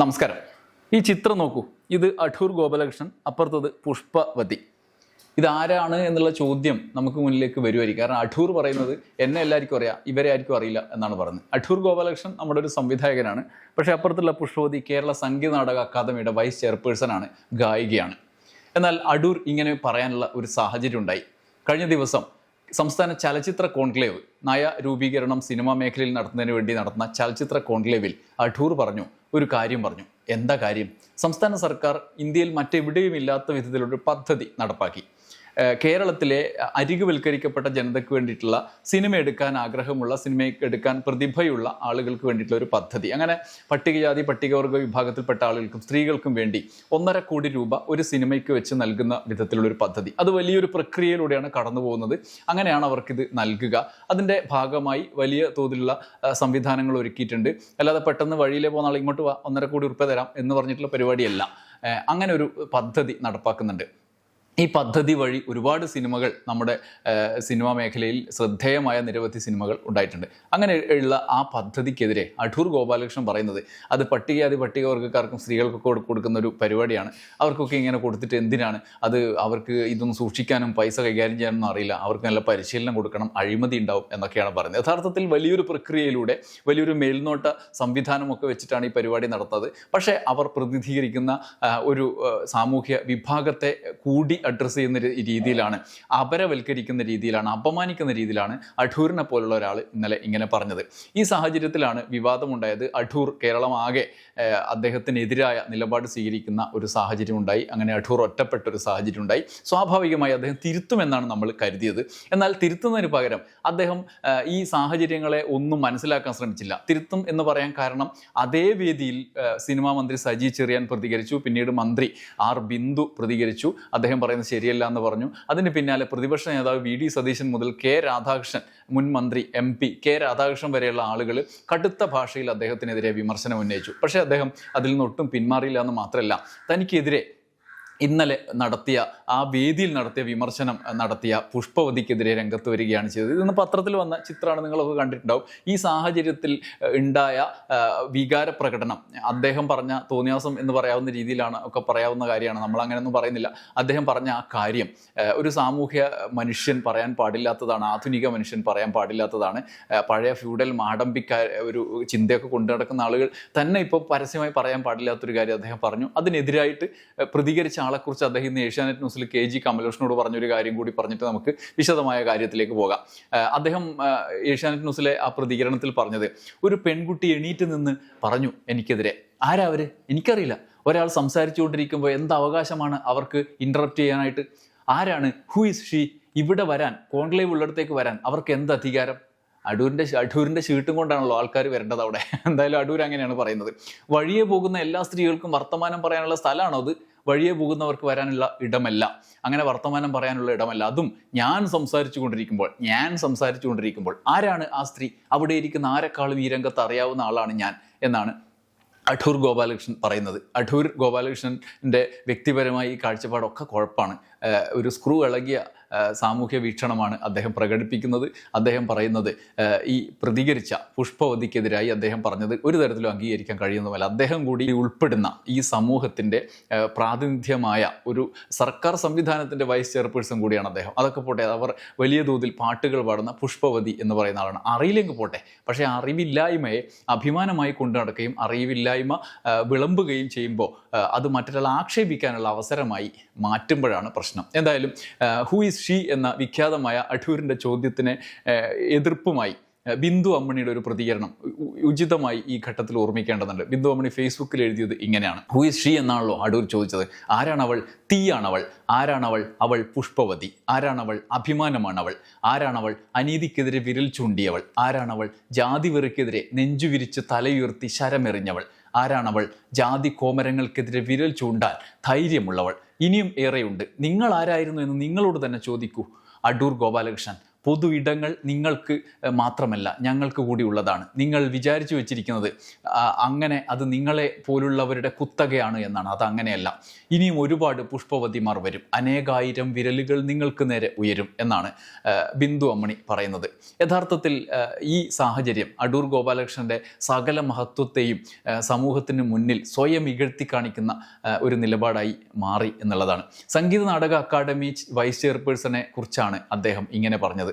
നമസ്കാരം. ഈ ചിത്രം നോക്കൂ. ഇത് അഠൂർ ഗോപാലകൃഷ്ണൻ അപ്പുറത്തത് പുഷ്പവതി. ഇതാരാണ് എന്നുള്ള ചോദ്യം നമുക്ക് മുന്നിലേക്ക് വരുമായിരിക്കും കാരണം അഠൂർ പറയുന്നത് എന്നെ എല്ലാവർക്കും അറിയാം ഇവരെ ആർക്കും അറിയില്ല എന്നാണ് പറയുന്നത്. അഠൂർ ഗോപാലകൃഷ്ണൻ നമ്മുടെ ഒരു സംവിധായകനാണ്. പക്ഷേ അപ്പുറത്തുള്ള പുഷ്പവതി കേരള സംഗീത നാടക അക്കാദമിയുടെ വൈസ് ചെയർപേഴ്സൺ ആണ് ഗായികയാണ്. എന്നാൽ അടൂർ ഇങ്ങനെ പറയാനുള്ള ഒരു സാഹചര്യം ഉണ്ടായി. കഴിഞ്ഞ ദിവസം സംസ്ഥാന ചലച്ചിത്ര കോൺക്ലേവ് നയ രൂപീകരണം സിനിമാ മേഖലയിൽ നടത്തുന്നതിന് വേണ്ടി നടത്തുന്ന ചലച്ചിത്ര കോൺക്ലേവിൽ അഠൂർ പറഞ്ഞു ഒരു കാര്യം പറഞ്ഞു. എന്താ കാര്യം? സംസ്ഥാന സർക്കാർ ഇന്ത്യയിൽ മറ്റെവിടെയും ഇല്ലാത്ത വിധത്തിലൊരു പദ്ധതി നടപ്പാക്കി. കേരളത്തിലെ അരികുവൽക്കരിക്കപ്പെട്ട ജനതയ്ക്ക് വേണ്ടിയിട്ടുള്ള സിനിമ എടുക്കാൻ ആഗ്രഹമുള്ള സിനിമ എടുക്കാൻ പ്രതിഭയുള്ള ആളുകൾക്ക് വേണ്ടിയിട്ടുള്ള ഒരു പദ്ധതി. അങ്ങനെ പട്ടികജാതി പട്ടികവർഗ വിഭാഗത്തിൽപ്പെട്ട ആളുകൾക്കും സ്ത്രീകൾക്കും വേണ്ടി ഒന്നര കോടി രൂപ ഒരു സിനിമയ്ക്ക് വെച്ച് നൽകുന്ന വിധത്തിലുള്ള ഒരു പദ്ധതി. അത് വലിയൊരു പ്രക്രിയയിലൂടെയാണ് കടന്നു പോകുന്നത്. അങ്ങനെയാണ് അവർക്കിത് നൽകുക. അതിന്റെ ഭാഗമായി വലിയ തോതിലുള്ള സംവിധാനങ്ങൾ ഒരുക്കിയിട്ടുണ്ട്. അല്ലാതെ പെട്ടെന്ന് വഴിയിലെ പോകുന്ന ആൾ ഇങ്ങോട്ട് ഒന്നര കോടി രൂപ തരാം എന്ന് പറഞ്ഞിട്ടുള്ള പരിപാടിയല്ല. അങ്ങനെ ഒരു പദ്ധതി നടപ്പാക്കുന്നുണ്ട്. ഈ പദ്ധതി വഴി ഒരുപാട് സിനിമകൾ നമ്മുടെ സിനിമാ മേഖലയിൽ ശ്രദ്ധേയമായ നിരവധി സിനിമകൾ ഉണ്ടായിട്ടുണ്ട്. അങ്ങനെ ഉള്ള ആ പദ്ധതിക്കെതിരെ അടൂർ ഗോപാലകൃഷ്ണൻ പറയുന്നത് അത് പട്ടികജാതി പട്ടികവർഗക്കാർക്കും സ്ത്രീകൾക്കൊക്കെ കൊടുക്കുന്ന ഒരു പരിപാടിയാണ്. അവർക്കൊക്കെ ഇങ്ങനെ കൊടുത്തിട്ട് എന്തിനാണ്? അത് അവർക്ക് ഇതൊന്നും സൂക്ഷിക്കാനും പൈസ കൈകാര്യം ചെയ്യാനൊന്നും അറിയില്ല. അവർക്ക് നല്ല പരിശീലനം കൊടുക്കണം അഴിമതി ഉണ്ടാവും എന്നൊക്കെയാണ് പറയുന്നത്. യഥാർത്ഥത്തിൽ വലിയൊരു പ്രക്രിയയിലൂടെ വലിയൊരു മേൽനോട്ട സംവിധാനമൊക്കെ വെച്ചിട്ടാണ് ഈ പരിപാടി നടത്തുന്നത് പക്ഷേ അവർ പ്രതിനിധീകരിക്കുന്ന ഒരു സാമൂഹ്യ വിഭാഗത്തെ കൂടി അഡ്രസ്സ് ചെയ്യുന്ന രീതിയിലാണ് അപരവൽക്കരിക്കുന്ന രീതിയിലാണ് അപമാനിക്കുന്ന രീതിയിലാണ് അഠൂറിനെ പോലുള്ള ഒരാൾ ഇന്നലെ ഇങ്ങനെ പറഞ്ഞത്. ഈ സാഹചര്യത്തിലാണ് വിവാദമുണ്ടായത്. അഠൂർ കേരളം ആകെ ഏഹ്, അദ്ദേഹത്തിനെതിരായ നിലപാട് സ്വീകരിക്കുന്ന ഒരു സാഹചര്യം ഉണ്ടായി അങ്ങനെ അഠൂർ ഒറ്റപ്പെട്ട ഒരു സാഹചര്യം ഉണ്ടായി സ്വാഭാവികമായി അദ്ദേഹം തിരുത്തുമെന്നാണ് നമ്മൾ കരുതിയത്. എന്നാൽ തിരുത്തുന്നതിന് പകരം അദ്ദേഹം ഈ സാഹചര്യങ്ങളെ ഒന്നും മനസ്സിലാക്കാൻ ശ്രമിച്ചില്ല. തിരുത്തും എന്ന് പറയാൻ കാരണം അതേ വേദിയിൽ സിനിമാ മന്ത്രി സജി ചെറിയാൻ പ്രതികരിച്ചു. പിന്നീട് മന്ത്രി ആർ ബിന്ദു പ്രതികരിച്ചു. അദ്ദേഹം പറയുന്നത് ശരിയല്ല എന്ന് പറഞ്ഞു. അതിന് പിന്നാലെ പ്രതിപക്ഷ നേതാവ് വി ഡി സതീശൻ മുതൽ കെ രാധാകൃഷ്ണൻ മുൻ മന്ത്രി എം പി കെ രാധാകൃഷ്ണൻ വരെയുള്ള ആളുകൾ കടുത്ത ഭാഷയിൽ അദ്ദേഹത്തിനെതിരെ വിമർശനം ഉന്നയിച്ചു. പക്ഷേ അദ്ദേഹം അതിൽ നിന്ന് ഒട്ടും പിന്മാറിയില്ല എന്ന് മാത്രമല്ല തനിക്കെതിരെ ഇന്നലെ നടത്തിയ ആ വേദിയിൽ നടത്തിയ വിമർശനം നടത്തിയ പുഷ്പവതിക്കെതിരെ രംഗത്ത് വരികയാണ് ചെയ്തത്. ഇന്ന് പത്രത്തിൽ വന്ന ചിത്രമാണ് നിങ്ങളൊക്കെ കണ്ടിട്ടുണ്ടാവും. ഈ സാഹചര്യത്തിൽ ഉണ്ടായ വികാര പ്രകടനം അദ്ദേഹം പറഞ്ഞ തോന്നിയാസം എന്ന് പറയാവുന്ന രീതിയിലാണ് ഒക്കെ പറയാവുന്ന കാര്യമാണ്. നമ്മൾ അങ്ങനെയൊന്നും പറയുന്നില്ല. അദ്ദേഹം പറഞ്ഞ ആ കാര്യം ഒരു സാമൂഹ്യ മനുഷ്യൻ പറയാൻ പാടില്ലാത്തതാണ് ആധുനിക മനുഷ്യൻ പറയാൻ പാടില്ലാത്തതാണ്. പഴയ ഫ്യൂഡൽ മാടമ്പിക്ക ഒരു ചിന്തയൊക്കെ കൊണ്ടു നടക്കുന്ന ആളുകൾ തന്നെ ഇപ്പോൾ പരസ്യമായി പറയാൻ പാടില്ലാത്തൊരു കാര്യം അദ്ദേഹം പറഞ്ഞു. അതിനെതിരായിട്ട് പ്രതികരിച്ച ആളെക്കുറിച്ച് അദ്ദേഹം ഇന്ന് ഏഷ്യാനെറ്റ് ന്യൂസിൽ കെ ജി കമലോഷനോട് പറഞ്ഞൊരു കാര്യം കൂടി പറഞ്ഞിട്ട് നമുക്ക് വിശദമായ കാര്യത്തിലേക്ക് പോകാം. അദ്ദേഹം ഏഷ്യാനെറ്റ് ന്യൂസിലെ ആ പ്രതികരണത്തിൽ പറഞ്ഞത് ഒരു പെൺകുട്ടി എണീറ്റ് നിന്ന് പറഞ്ഞു എനിക്കെതിരെ. ആരാ എനിക്കറിയില്ല. ഒരാൾ സംസാരിച്ചുകൊണ്ടിരിക്കുമ്പോൾ എന്ത് അവകാശമാണ് അവർക്ക് ഇന്ററപ്റ്റ് ചെയ്യാനായിട്ട്? ആരാണ്? ഹു ഇസ് ഷീ ഇവിടെ വരാൻ കോൺക്ലേവ് ഉള്ളിടത്തേക്ക് വരാൻ അവർക്ക് എന്ത് അധികാരം? അടൂരിന്റെ അടൂരിന്റെ ഷീട്ടും കൊണ്ടാണല്ലോ ആൾക്കാർ വരേണ്ടത് അവിടെ. എന്തായാലും അടൂർ അങ്ങനെയാണ് പറയുന്നത്. വഴിയെ പോകുന്ന എല്ലാ സ്ത്രീകൾക്കും വർത്തമാനം പറയാനുള്ള സ്ഥലമാണോ അത്? വഴിയെ പോകുന്നവർക്ക് വരാനുള്ള ഇടമല്ല. അങ്ങനെ വർത്തമാനം പറയാനുള്ള ഇടമല്ല. അതും ഞാൻ സംസാരിച്ചു കൊണ്ടിരിക്കുമ്പോൾ ഞാൻ സംസാരിച്ചു കൊണ്ടിരിക്കുമ്പോൾ ആരാണ് ആ സ്ത്രീ? അവിടെ ഇരിക്കുന്ന ആരെക്കാളും ഈ രംഗത്ത് അറിയാവുന്ന ആളാണ് ഞാൻ എന്നാണ് അഠൂർ ഗോപാലകൃഷ്ണൻ പറയുന്നത്. അഠൂർ ഗോപാലകൃഷ്ണന്റെ വ്യക്തിപരമായി ഈ കാഴ്ചപ്പാടൊക്കെ കുഴപ്പമാണ്. ഒരു സ്ക്രൂ ഇളകിയ സാമൂഹ്യ വീക്ഷണമാണ് അദ്ദേഹം പ്രകടിപ്പിക്കുന്നത്. അദ്ദേഹം പറയുന്നത് ഈ പ്രതികരിച്ച പുഷ്പവതിക്കെതിരായി അദ്ദേഹം പറഞ്ഞത് ഒരു തരത്തിലും അംഗീകരിക്കാൻ കഴിയുന്നതല്ല. അദ്ദേഹം കൂടി ഉൾപ്പെടുന്ന ഈ സമൂഹത്തിന്റെ പ്രാതിനിധ്യമായ ഒരു സർക്കാർ സംവിധാനത്തിന്റെ വൈസ് ചെയർപേഴ്സൺ കൂടിയാണ് അദ്ദേഹം. അതൊക്കെ പോട്ടെ അവർ വലിയ തോതിൽ പാട്ടുകൾ പാടുന്ന പുഷ്പവതി എന്ന് പറയുന്ന ആളാണ്. അറിയില്ലെങ്കിൽ പോട്ടെ പക്ഷേ അറിവില്ലായ്മയെ അഭിമാനമായി കൊണ്ടു നടക്കുകയും അറിവില്ലായ്മ വിളമ്പുകയും ചെയ്യുമ്പോൾ അത് മറ്റൊരാൾ ആക്ഷേപിക്കാനുള്ള അവസരമായി മാറ്റുമ്പോഴാണ് പ്രശ്നം. എന്തായാലും ഹൂ ഈസ് ഷീ എന്ന വിഖ്യാതമായ അഠൂരിന്റെ ചോദ്യത്തിന് എതിർപ്പുമായി ബിന്ദു അമ്മണിയുടെ ഒരു പ്രതികരണം ഉചിതമായി ഈ ഘട്ടത്തിൽ ഓർമ്മിക്കേണ്ടതുണ്ട്. ബിന്ദു അമ്മണി ഫേസ്ബുക്കിൽ എഴുതിയത് ഇങ്ങനെയാണ്. ഹൂ ഇസ് ഷീ എന്നാണല്ലോ അടൂർ ചോദിച്ചത്. ആരാണവൾ തീയാണവൾ. ആരാണവൾ അവൾ? പുഷ്പവതി. ആരാണവൾ അഭിമാനമാണവൾ. ആരാണവൾ അനീതിക്കെതിരെ വിരൽ ചൂണ്ടിയവൾ. ആരാണവൾ ജാതി വെറുക്കെതിരെ നെഞ്ചുവിരിച്ച് തലയുയർത്തി ശരമെറിഞ്ഞവൾ. ആരാണവൾ? ജാതി കോമരങ്ങൾക്കെതിരെ വിരൽ ചൂണ്ടാൻ ധൈര്യമുള്ളവൾ. ഇനിയും ഏറെയുണ്ട്. നിങ്ങൾ ആരായിരുന്നു എന്ന് നിങ്ങളോട് തന്നെ ചോദിക്കൂ. അടൂർ ഗോപാലകൃഷ്ണൻ പൊതു ഇടങ്ങൾ നിങ്ങൾക്ക് മാത്രമല്ല ഞങ്ങൾക്ക് കൂടി ഉള്ളതാണ്. നിങ്ങൾ വിചാരിച്ചു വെച്ചിരിക്കുന്നത് അങ്ങനെ അത് നിങ്ങളെ പോലുള്ളവരുടെ കുത്തകയാണ് എന്നാണ്. അത് അങ്ങനെയല്ല. ഇനിയും ഒരുപാട് പുഷ്പവതിമാർ വരും. അനേകായിരം വിരലുകൾ നിങ്ങൾക്ക് നേരെ ഉയരും എന്നാണ് ബിന്ദു അമ്മണി പറയുന്നത്. യഥാർത്ഥത്തിൽ ഈ സാഹചര്യം അടൂർ ഗോപാലകൃഷ്ണന്റെ സകല മഹത്വത്തെയും സമൂഹത്തിന് മുന്നിൽ സ്വയം ഇകഴ്ത്തി കാണിക്കുന്ന ഒരു നിലപാടായി മാറി എന്നുള്ളതാണ്. സംഗീത നാടക അക്കാദമി വൈസ് ചെയർപേഴ്സണെ കുറിച്ചാണ് അദ്ദേഹം ഇങ്ങനെ പറഞ്ഞത്.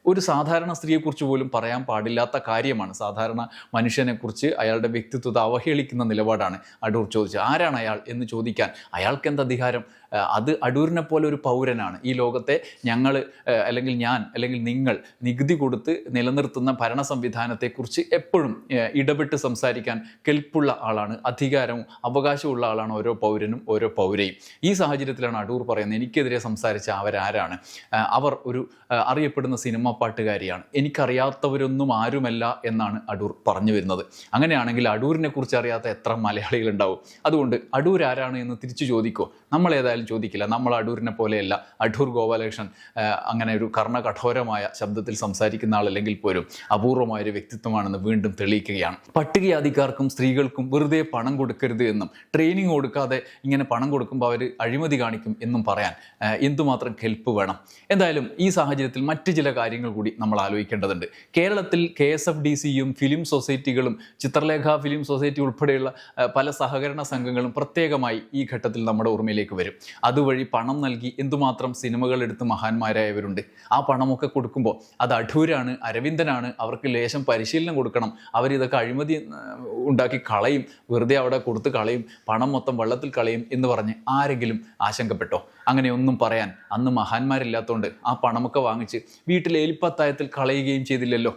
ഒരു സാധാരണ സ്ത്രീയെക്കുറിച്ച് പോലും പറയാൻ പാടില്ലാത്ത കാര്യമാണ്. സാധാരണ മനുഷ്യനെക്കുറിച്ച് അയാളുടെ വ്യക്തിത്വത്തെ അവഹേളിക്കുന്ന നിലപാടാണ് അടൂർ ചോദിച്ചത്. ആരാണ് അയാൾ എന്ന് ചോദിക്കാൻ അയാൾക്ക് എന്ത് അധികാരം? അത് അടൂരിനെ പോലെ ഒരു പൗരനാണ്. ഈ ലോകത്തെ ഞങ്ങൾ അല്ലെങ്കിൽ ഞാൻ അല്ലെങ്കിൽ നിങ്ങൾ നികുതി കൊടുത്ത് നിലനിർത്തുന്ന ഭരണ സംവിധാനത്തെക്കുറിച്ച് എപ്പോഴും ഇടപെട്ട് സംസാരിക്കാൻ കെൽപ്പുള്ള ആളാണ്. അധികാരവും അവകാശമുള്ള ആളാണ് ഓരോ പൗരനും ഓരോ പൗരയും. ഈ സാഹചര്യത്തിലാണ് അടൂർ പറയുന്നത് എനിക്കെതിരെ സംസാരിച്ച അവരാരാണ്. അവർ ഒരു അറിയപ്പെടുന്ന സിനിമ പാട്ടുകാരിയാണ് എനിക്കറിയാത്തവരൊന്നും ആരുമല്ല എന്നാണ് അടൂർ പറഞ്ഞു വരുന്നത്. അങ്ങനെയാണെങ്കിൽ അടൂരിനെ കുറിച്ച് അറിയാത്ത എത്ര മലയാളികൾ ഉണ്ടാവും? അതുകൊണ്ട് അടൂർ ആരാണ് എന്ന് തിരിച്ചു ചോദിക്കോ? നമ്മൾ ഏതായാലും ചോദിക്കില്ല. നമ്മൾ അടൂരിനെ പോലെയല്ല. അടൂർ ഗോപാലകൃഷ്ണൻ അങ്ങനെ ഒരു കർണകഠോരമായ ശബ്ദത്തിൽ സംസാരിക്കുന്ന ആളല്ലെങ്കിൽ പോലും അപൂർവമായ ഒരു വ്യക്തിത്വമാണെന്ന് വീണ്ടും തെളിയിക്കുകയാണ്. പട്ടികജാതിക്കാർക്കും സ്ത്രീകൾക്കും വെറുതെ പണം കൊടുക്കരുത് എന്നും ട്രെയിനിങ് കൊടുക്കാതെ ഇങ്ങനെ പണം കൊടുക്കുമ്പോൾ അവർ അഴിമതി കാണിക്കും എന്നും പറയാൻ എന്തുമാത്രം കെൽപ്പ് വേണം? എന്തായാലും ഈ സാഹചര്യത്തിൽ മറ്റ് ചില കാര്യങ്ങൾ കൂടി നമ്മൾ ആലോചിക്കേണ്ടതുണ്ട്. കേരളത്തിൽ കെ എസ് എഫ് ഡി സിയും ഫിലിം സൊസൈറ്റികളും ചിത്രലേഖ ഫിലിം സൊസൈറ്റി ഉൾപ്പെടെയുള്ള പല സഹകരണ സംഘങ്ങളും പ്രത്യേകമായി ഈ ഘട്ടത്തിൽ നമ്മുടെ ഓർമ്മയിലേക്ക് വരും. അതുവഴി പണം നൽകി എന്തുമാത്രം സിനിമകൾ എടുത്ത് മഹാന്മാരായവരുണ്ട്. ആ പണമൊക്കെ കൊടുക്കുമ്പോൾ അത് അടൂരാണ് അരവിന്ദനാണ് അവർക്ക് ലേശം പരിശീലനം കൊടുക്കണം. അവരിതൊക്കെ അഴിമതി ഉണ്ടാക്കി കളയും. വെറുതെ അവിടെ കൊടുത്ത് കളയും. പണം മൊത്തം വെള്ളത്തിൽ കളയും എന്ന് പറഞ്ഞ് ആരെങ്കിലും ആശങ്കപ്പെട്ടോ? അങ്ങനെയൊന്നും പറയാൻ അന്ന് മഹാന്മാരില്ലാത്തതുകൊണ്ട് ആ പണമൊക്കെ വാങ്ങിച്ച് വീട്ടിലെ എലിപ്പത്തായത്തിൽ കളയുകയും ചെയ്തില്ലല്ലോ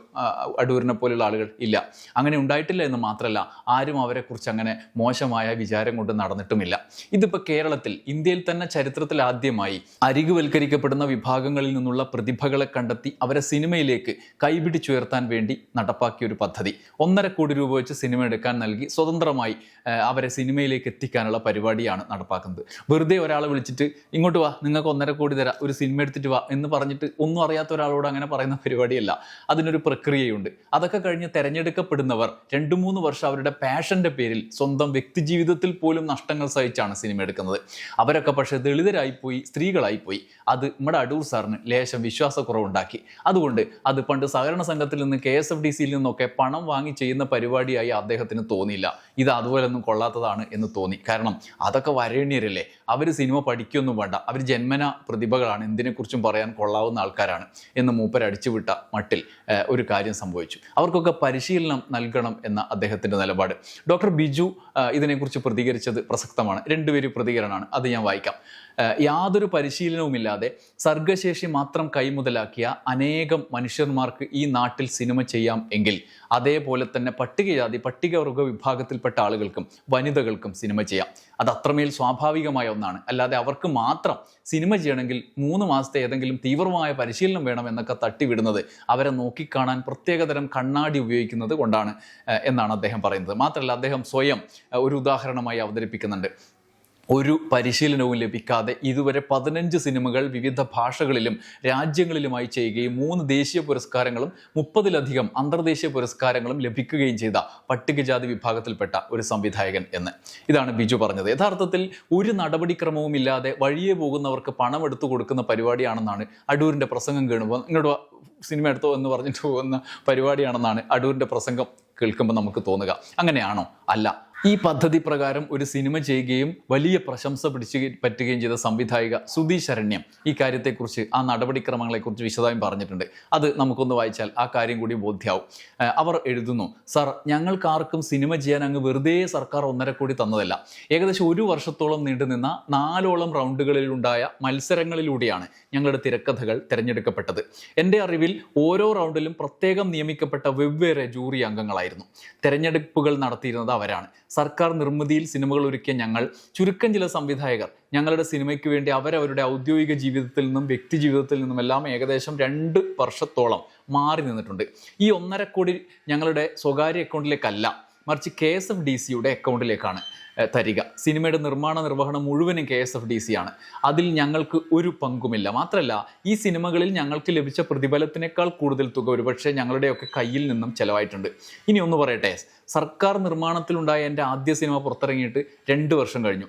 അടൂരിനെ പോലുള്ള ആളുകൾ. ഇല്ല. അങ്ങനെ ഉണ്ടായിട്ടില്ല എന്ന് മാത്രമല്ല ആരും അവരെക്കുറിച്ച് അങ്ങനെ മോശമായ വിചാരം കൊണ്ട് നടന്നിട്ടുമില്ല. ഇതിപ്പോൾ കേരളത്തിൽ ഇന്ത്യയിൽ തന്നെ ചരിത്രത്തിൽ ആദ്യമായി അരികുവൽക്കരിക്കപ്പെടുന്ന വിഭാഗങ്ങളിൽ നിന്നുള്ള പ്രതിഭകളെ കണ്ടെത്തി അവരെ സിനിമയിലേക്ക് കൈപിടിച്ചുയർത്താൻ വേണ്ടി നടപ്പാക്കിയ ഒരു പദ്ധതി. ഒന്നര കോടി രൂപ വെച്ച് സിനിമ എടുക്കാൻ നൽകി സ്വതന്ത്രമായി അവരെ സിനിമയിലേക്ക് എത്തിക്കാനുള്ള പരിപാടിയാണ് നടപ്പാക്കുന്നത്. വെറുതെ ഒരാളെ വിളിച്ചിട്ട് ഇങ്ങോട്ട് വാ നിങ്ങൾക്ക് ഒന്നര കോടി തരാം ഒരു സിനിമ എടുത്തിട്ട് വാ എന്ന് പറഞ്ഞിട്ട് ഒന്നും അറിയാത്ത ഒരാളോട് അങ്ങനെ പറയുന്ന പരിപാടിയല്ല. അതിനൊരു പ്രക്രിയയുണ്ട്. അതൊക്കെ കഴിഞ്ഞ് തെരഞ്ഞെടുക്കപ്പെടുന്നവർ രണ്ടു മൂന്ന് വർഷം അവരുടെ പാഷന്റെ പേരിൽ സ്വന്തം വ്യക്തിജീവിതത്തിൽ പോലും നഷ്ടങ്ങൾ സഹിച്ചാണ് സിനിമ എടുക്കുന്നത്. അവരൊക്കെ പക്ഷേ ദളിതരായിപ്പോയി സ്ത്രീകളായിപ്പോയി. അത് നമ്മുടെ അടൂർ സാറിന് ലേശം വിശ്വാസക്കുറവുണ്ടാക്കി. അതുകൊണ്ട് അത് പണ്ട് സഹകരണ സംഘത്തിൽ നിന്ന് കെ എസ് എഫ് ഡി സിയിൽ നിന്നൊക്കെ പണം വാങ്ങി ചെയ്യുന്ന പരിപാടിയായി അദ്ദേഹത്തിന് തോന്നിയില്ല. ഇത് അതുപോലൊന്നും കൊള്ളാത്തതാണ് എന്ന് തോന്നി. കാരണം അതൊക്കെ വരേണ്യരല്ലേ? അവർ സിനിമ പഠിക്കൊന്നും വേണ്ട. അവർ ജന്മന പ്രതിഭകളാണ്. എന്തിനെക്കുറിച്ചും പറയാൻ കൊള്ളാവുന്ന ആൾക്കാരാണ്. എന്ന് മൂപ്പർ അടിച്ചുവിട്ട മട്ടിൽ ഒരു കാര്യം സംഭവിച്ചു. അവർക്കൊക്കെ പരിശീലനം നൽകണം എന്ന അദ്ദേഹത്തിന്റെ നിലപാട്. ഡോക്ടർ ബിജു ഇതിനെക്കുറിച്ച് പ്രതികരിച്ചത് പ്രസക്തമാണ്. രണ്ടുപേരും പ്രതികരണമാണ് അത് ഞാൻ വായിക്കാം. യാതൊരു പരിശീലനവുമില്ലാതെ സർഗശേഷി മാത്രം കൈമുതലാക്കിയ അനേകം മനുഷ്യന്മാർക്ക് ഈ നാട്ടിൽ സിനിമ ചെയ്യാം എങ്കിൽ അതേപോലെ തന്നെ പട്ടികജാതി പട്ടികവർഗ വിഭാഗത്തിൽപ്പെട്ട ആളുകൾക്കും വനിതകൾക്കും സിനിമ ചെയ്യാം. അത് അത്രമേൽ സ്വാഭാവികമായ ഒന്നാണ്. അല്ലാതെ അവർക്ക് മാത്രം സിനിമ ചെയ്യണമെങ്കിൽ മൂന്ന് മാസത്തെ ഏതെങ്കിലും തീവ്രമായ പരിശീലനം വേണം എന്നൊക്കെ തട്ടിവിടുന്നത് അവരെ നോക്കിക്കാണാൻ പ്രത്യേകതരം കണ്ണാടി ഉപയോഗിക്കുന്നത് കൊണ്ടാണ് എന്നാണ് അദ്ദേഹം പറയുന്നത്. മാത്രമല്ല അദ്ദേഹം സ്വയം ഒരു ഉദാഹരണമായി അവതരിപ്പിക്കുന്നുണ്ട്. ഒരു പരിശീലനവും ലഭിക്കാതെ ഇതുവരെ പതിനഞ്ച് സിനിമകൾ വിവിധ ഭാഷകളിലും രാജ്യങ്ങളിലുമായി ചെയ്യുകയും മൂന്ന് ദേശീയ പുരസ്കാരങ്ങളും മുപ്പതിലധികം അന്തർദേശീയ പുരസ്കാരങ്ങളും ലഭിക്കുകയും ചെയ്ത പട്ടികജാതി വിഭാഗത്തിൽപ്പെട്ട ഒരു സംവിധായകൻ എന്ന്. ഇതാണ് ബിജു പറഞ്ഞത്. യഥാർത്ഥത്തിൽ ഒരു നടപടിക്രമവും ഇല്ലാതെ വഴിയെ പോകുന്നവർക്ക് പണം എടുത്തു കൊടുക്കുന്ന പരിപാടിയാണെന്നാണ് അടൂരിന്റെ പ്രസംഗം കേണുമ്പോൾ ഇങ്ങോട്ട് സിനിമ എടുത്തോ എന്ന് പറഞ്ഞിട്ട് പോകുന്ന പരിപാടിയാണെന്നാണ് അടൂരിന്റെ പ്രസംഗം കേൾക്കുമ്പോൾ നമുക്ക് തോന്നുക. അങ്ങനെയാണോ? അല്ല. ഈ പദ്ധതി പ്രകാരം ഒരു സിനിമ ചെയ്യുകയും വലിയ പ്രശംസ പിടിച്ചു പറ്റുകയും ചെയ്ത സംവിധായിക സുധി ശരണ്യം ഈ കാര്യത്തെക്കുറിച്ച് ആ നടപടിക്രമങ്ങളെക്കുറിച്ച് വിശദമായും പറഞ്ഞിട്ടുണ്ട്. അത് നമുക്കൊന്ന് വായിച്ചാൽ ആ കാര്യം കൂടി ബോധ്യാവും. അവർ എഴുതുന്നു സർ ഞങ്ങൾക്കാർക്കും സിനിമ ചെയ്യാൻ അങ്ങ് വെറുതെ സർക്കാർ ഒന്നര കോടി തന്നതല്ല. ഏകദേശം ഒരു വർഷത്തോളം നീണ്ടുനിന്ന നാലോളം റൗണ്ടുകളിലുണ്ടായ മത്സരങ്ങളിലൂടെയാണ് ഞങ്ങളുടെ തിരക്കഥകൾ തിരഞ്ഞെടുക്കപ്പെട്ടത്. എന്റെ അറിവിൽ ഓരോ റൗണ്ടിലും പ്രത്യേകം നിയമിക്കപ്പെട്ട വെവ്വേറെ ജൂറി അംഗങ്ങളായിരുന്നു. തിരഞ്ഞെടുപ്പുകൾ നടത്തിയിരുന്നത് അവരാണ്. സർക്കാർ നിർമ്മിതിയിൽ സിനിമകൾ ഒരുക്കിയ ഞങ്ങൾ ചുരുക്കം ചില സംവിധായകർ. ഞങ്ങളുടെ സിനിമയ്ക്ക് വേണ്ടി അവരവരുടെ ഔദ്യോഗിക ജീവിതത്തിൽ നിന്നും വ്യക്തി ജീവിതത്തിൽ നിന്നും എല്ലാം ഏകദേശം രണ്ട് വർഷത്തോളം മാറി നിന്നിട്ടുണ്ട്. ഈ ഒന്നര കോടി ഞങ്ങളുടെ സ്വകാര്യ അക്കൗണ്ടിലേക്കല്ല മറിച്ച് കെ എസ് എഫ് ഡി സിയുടെ അക്കൗണ്ടിലേക്കാണ്. തരിക. സിനിമയുടെ നിർമ്മാണ നിർവഹണം മുഴുവനും K S F D C ആണ്. അതിൽ ഞങ്ങൾക്ക് ഒരു പങ്കുമില്ല. മാത്രമല്ല ഈ സിനിമകളിൽ ഞങ്ങൾക്ക് ലഭിച്ച പ്രതിഫലത്തിനേക്കാൾ കൂടുതൽ തുക ഒരുപക്ഷെ ഞങ്ങളുടെയൊക്കെ കയ്യിൽ നിന്നും ചെലവായിട്ടുണ്ട്. ഇനി ഒന്ന് പറയട്ടെ. സർക്കാർ നിർമ്മാണത്തിലുണ്ടായ എന്റെ ആദ്യ സിനിമ പുറത്തിറങ്ങിയിട്ട് രണ്ട് വർഷം കഴിഞ്ഞു.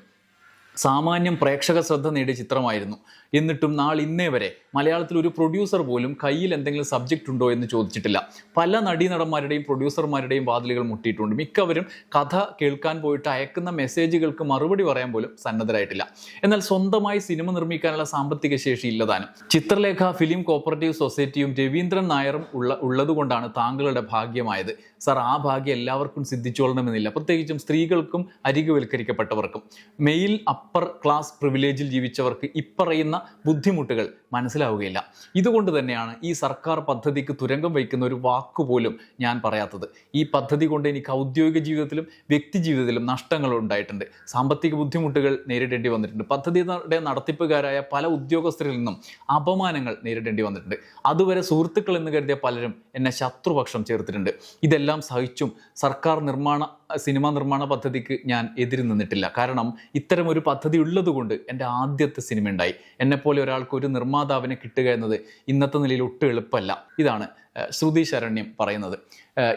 സാമാന്യം പ്രേക്ഷക ശ്രദ്ധ നേടിയ ചിത്രമായിരുന്നു. എന്നിട്ടും നാൾ ഇന്നേ വരെ മലയാളത്തിൽ ഒരു പ്രൊഡ്യൂസർ പോലും കയ്യിൽ എന്തെങ്കിലും സബ്ജക്റ്റ് ഉണ്ടോ എന്ന് ചോദിച്ചിട്ടില്ല. പല നടീനടന്മാരുടെയും പ്രൊഡ്യൂസർമാരുടെയും വാതിലുകൾ മുട്ടിയിട്ടുണ്ട്. മിക്കവരും കഥ കേൾക്കാൻ പോയിട്ട് അയക്കുന്ന മെസ്സേജുകൾക്ക് മറുപടി പറയാൻ പോലും സന്നദ്ധരായിട്ടില്ല. എന്നാൽ സ്വന്തമായി സിനിമ നിർമ്മിക്കാനുള്ള സാമ്പത്തിക ശേഷി ഇല്ലതാനും. ചിത്രലേഖ ഫിലിം കോപ്പറേറ്റീവ് സൊസൈറ്റിയും രവീന്ദ്രൻ നായരും ഉള്ള ഉള്ളതുകൊണ്ടാണ് താങ്കളുടെ ഭാഗ്യമായത്. സാർ ആ ഭാഗ്യം എല്ലാവർക്കും സിദ്ധിച്ചോളണമെന്നില്ല. പ്രത്യേകിച്ചും സ്ത്രീകൾക്കും അരികുവൽക്കരിക്കപ്പെട്ടവർക്കും. മെയിൽ അപ്പർ ക്ലാസ് പ്രിവിലേജിൽ ജീവിച്ചവർക്ക് ഇപ്പറയുന്ന ബുദ്ധിമുട്ടുകൾ. മനസ്സിലാവുകയില്ല. ഇതുകൊണ്ട് തന്നെയാണ് ഈ സർക്കാർ പദ്ധതിക്ക് തുരങ്കം വയ്ക്കുന്ന ഒരു വാക്കുപോലും ഞാൻ പറയാത്തത്. ഈ പദ്ധതി കൊണ്ട് എനിക്ക് ഔദ്യോഗിക ജീവിതത്തിലും വ്യക്തി ജീവിതത്തിലും നഷ്ടങ്ങൾ ഉണ്ടായിട്ടുണ്ട്. സാമ്പത്തിക ബുദ്ധിമുട്ടുകൾ നേരിടേണ്ടി വന്നിട്ടുണ്ട്. പദ്ധതിയുടെ നടത്തിപ്പുകാരായ പല ഉദ്യോഗസ്ഥരിൽ നിന്നും അപമാനങ്ങൾ നേരിടേണ്ടി വന്നിട്ടുണ്ട്. അതുവരെ സുഹൃത്തുക്കൾ എന്ന് കരുതിയ പലരും എന്നെ ശത്രുപക്ഷം ചേർത്തിട്ടുണ്ട്. ഇതെല്ലാം സഹിച്ചും സർക്കാർ നിർമ്മാണ സിനിമാ നിർമ്മാണ പദ്ധതിക്ക് ഞാൻ എതിര് നിന്നിട്ടില്ല. കാരണം ഇത്തരം ഒരു പദ്ധതി ഉള്ളതുകൊണ്ട് എന്റെ ആദ്യത്തെ സിനിമ ഉണ്ടായി. എന്നെപ്പോലെ ഒരാൾക്ക് ഒരു നിർമ്മാതാവിനെ കിട്ടുക എന്നത് ഇന്നത്തെ നിലയിൽ ഒട്ടും എളുപ്പമല്ല. ഇതാണ് ശ്രുതി ശരണ്യം പറയുന്നത്.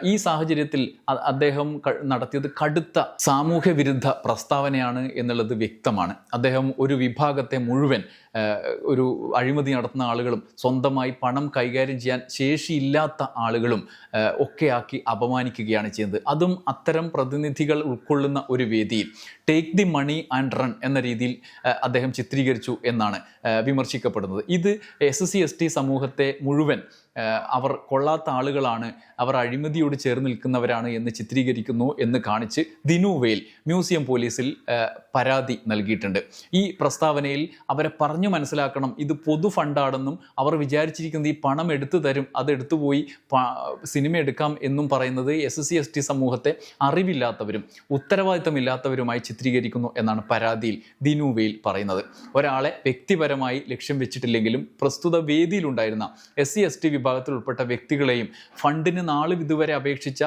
ഈ സാഹചര്യത്തിൽ അദ്ദേഹം നടത്തിയത് കടുത്ത സാമൂഹ്യ വിരുദ്ധ പ്രസ്താവനയാണ് എന്നുള്ളത് വ്യക്തമാണ്. അദ്ദേഹം ഒരു വിഭാഗത്തെ മുഴുവൻ ഒരു അഴിമതി നടത്തുന്ന ആളുകളും സ്വന്തമായി പണം കൈകാര്യം ചെയ്യാൻ ശേഷിയില്ലാത്ത ആളുകളും ഒക്കെയാക്കി അപമാനിക്കുകയാണ് ചെയ്യുന്നത്. അതും അത്തരം പ്രതിനിധികൾ ഉൾക്കൊള്ളുന്ന ഒരു വേദിയിൽ. Take the money and run എന്ന രീതിയിൽ അദ്ദേഹം ചിത്രീകരിച്ചു എന്നാണ് വിമർശിക്കപ്പെടുന്നത്. ഇത് എസ് സി എസ് ടി സമൂഹത്തെ മുഴുവൻ അവർ കൊള്ളാത്ത ആളുകളാണ് അവർ അഴിമതിയോട് ചേർന്ന് നിൽക്കുന്നവരാണ് എന്ന് ചിത്രീകരിക്കുന്നു എന്ന് കാണിച്ച് ദിനുവേൽ മ്യൂസിയം പോലീസിൽ പരാതി നൽകിയിട്ടുണ്ട്. ഈ പ്രസ്താവനയിൽ അവരെ പറഞ്ഞു മനസ്സിലാക്കണം ഇത് പൊതു ഫണ്ടാണെന്നും അവർ വിചാരിച്ചിരിക്കുന്നത് ഈ പണം എടുത്തു തരും അത് എടുത്തുപോയി സിനിമ എടുക്കാം എന്നും പറയുന്നത് എസ് സി എസ് ടി സമൂഹത്തെ അറിവില്ലാത്തവരും ഉത്തരവാദിത്തമില്ലാത്തവരുമായി ചിത്രീകരിക്കുന്നു എന്നാണ് പരാതിയിൽ ദിനുവേൽ പറയുന്നത്. ഒരാളെ വ്യക്തിപരമായി ലക്ഷ്യം വെച്ചിട്ടില്ലെങ്കിലും പ്രസ്തുത വേദിയിലുണ്ടായിരുന്ന എസ് സി എസ് ടി വിഭാഗത്തിൽ ഉൾപ്പെട്ട വ്യക്തികളെയും ഫണ്ടിന് നാളും ഇതുവരെ അപേക്ഷിച്ച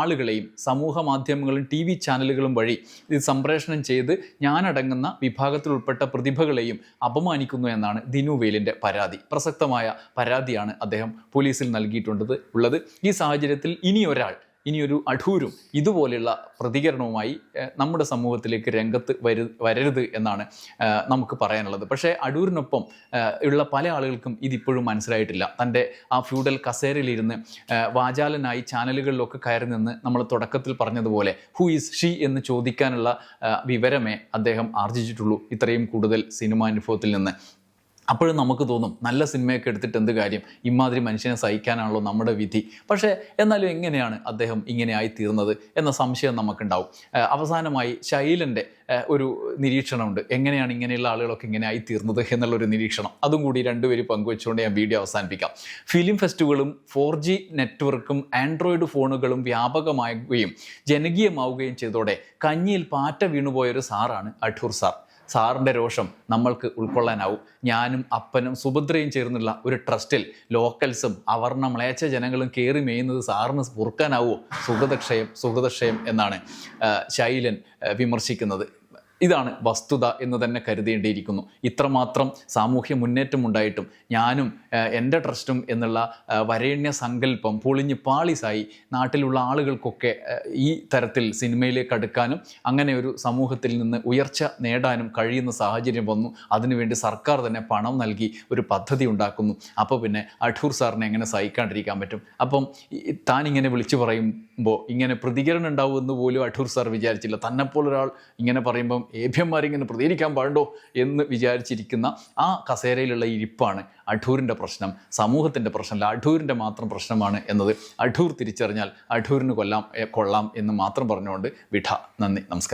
ആളുകളെയും സമൂഹ മാധ്യമങ്ങളും ടി വി ചാനലുകളും വഴി ഇത് സംപ്രേഷണം ചെയ്ത് ഞാനടങ്ങുന്ന വിഭാഗത്തിൽ ഉൾപ്പെട്ട പ്രതിഭകളെയും അപമാനിക്കുന്നു എന്നാണ് ദിനു വേലിന്റെ പരാതി. പ്രസക്തമായ പരാതിയാണ് അദ്ദേഹം പോലീസിൽ നൽകിയിട്ടുള്ളത് ഉള്ളത്. ഈ സാഹചര്യത്തിൽ ഇനി ഒരാൾ ഇനിയൊരു അഠൂരും ഇതുപോലെയുള്ള പ്രതികരണവുമായി നമ്മുടെ സമൂഹത്തിലേക്ക് രംഗത്ത് വരു വരരുത് എന്നാണ് നമുക്ക് പറയാനുള്ളത്. പക്ഷേ അടൂരിനൊപ്പം ഉള്ള പല ആളുകൾക്കും ഇതിപ്പോഴും മനസ്സിലായിട്ടില്ല. തന്റെ ആ ഫ്യൂഡൽ കസേരയിലിരുന്ന് വാചാലനായി ചാനലുകളിലൊക്കെ കയറി നിന്ന് നമ്മൾ തുടക്കത്തിൽ പറഞ്ഞതുപോലെ ഹൂ ഈസ് ഷീ എന്ന് ചോദിക്കാനുള്ള വിവരമേ അദ്ദേഹം ആർജിച്ചിട്ടുള്ളൂ. ഇത്രയും കൂടുതൽ സിനിമാ അനുഭവത്തിൽ നിന്ന്. അപ്പോഴും നമുക്ക് തോന്നും നല്ല സിനിമയൊക്കെ എടുത്തിട്ട് എന്ത് കാര്യം? ഇമാതിരി മനുഷ്യനെ സഹിക്കാനാണല്ലോ നമ്മുടെ വിധി. പക്ഷേ എന്നാലും എങ്ങനെയാണ് അദ്ദേഹം ഇങ്ങനെയായി തീർന്നത് എന്ന സംശയം നമുക്കുണ്ടാവും. അവസാനമായി ശൈലന്റെ ഒരു നിരീക്ഷണമുണ്ട്. എങ്ങനെയാണ് ഇങ്ങനെയുള്ള ആളുകളൊക്കെ ഇങ്ങനെ ആയി തീർന്നത് എന്നുള്ളൊരു നിരീക്ഷണം. അതും കൂടി രണ്ടുപേരും പങ്കുവെച്ചുകൊണ്ട് ഞാൻ വീഡിയോ അവസാനിപ്പിക്കാം. ഫിലിം ഫെസ്റ്റുകളും ഫോർ ജി നെറ്റ്വർക്കും ആൻഡ്രോയിഡ് ഫോണുകളും വ്യാപകമാകുകയും ജനകീയമാവുകയും ചെയ്തതോടെ കഞ്ഞിയിൽ പാറ്റ വീണുപോയൊരു സാറാണ് അഠൂർ സാർ. സാറിന്റെ രോഷം നമ്മൾക്ക് ഉൾക്കൊള്ളാനാവും. ഞാനും അപ്പനും സുഭദ്രയും ചേർന്നുള്ള ഒരു ട്രസ്റ്റിൽ ലോക്കൽസും അവർണ മ്ലേച്ഛ ജനങ്ങളും കയറി മേയുന്നത് സാറിന് പൊറുക്കാനാവോ സുഹൃതക്ഷയം സുഹൃതക്ഷയം എന്നാണ് ശൈലൻ വിമർശിക്കുന്നത്. ഇതാണ് വസ്തുത എന്ന് തന്നെ കരുതേണ്ടിയിരിക്കുന്നു. ഇത്രമാത്രം സാമൂഹ്യ മുന്നേറ്റം ഉണ്ടായിട്ടും ഞാനും എന്റെ ട്രസ്റ്റും എന്നുള്ള വരേണ്യ സങ്കല്പം പൊളിഞ്ഞ് പാളിസായി നാട്ടിലുള്ള ആളുകൾക്കൊക്കെ ഈ തരത്തിൽ സിനിമയിലേക്ക് അടുക്കാനും അങ്ങനെ ഒരു സമൂഹത്തിൽ നിന്ന് ഉയർച്ച നേടാനും കഴിയുന്ന സാഹചര്യം വന്നു. അതിനുവേണ്ടി സർക്കാർ തന്നെ പണം നൽകി ഒരു പദ്ധതി ഉണ്ടാക്കുന്നു. അപ്പോൾ പിന്നെ അഠൂർ സാറിനെ എങ്ങനെ സഹിക്കാണ്ടിരിക്കാൻ പറ്റും? അപ്പം താൻ ഇങ്ങനെ വിളിച്ചു പറയുമ്പോൾ ഇങ്ങനെ പ്രതികരണം ഉണ്ടാവുമെന്ന് പോലും അഠൂർ സാർ വിചാരിച്ചില്ല. തന്നെപ്പോലൊരാൾ ഇങ്ങനെ പറയുമ്പം ഏഭ്യന്മാരിങ്ങനെ പ്രതികരിക്കാൻ പാടുണ്ടോ എന്ന് വിചാരിച്ചിരിക്കുന്ന ആ കസേരയിലുള്ള ഇരിപ്പാണ് അഠൂരിന്റെ പ്രശ്നം സമൂഹത്തിന്റെ പ്രശ്നമല്ല അഠൂരിന്റെ മാത്രം പ്രശ്നമാണ് എന്നത് അഠൂർ തിരിച്ചറിഞ്ഞാൽ അഠൂരിന് കൊല്ലാം കൊള്ളാം എന്ന് മാത്രം പറഞ്ഞുകൊണ്ട് വിഠ നന്ദി നമസ്കാരം.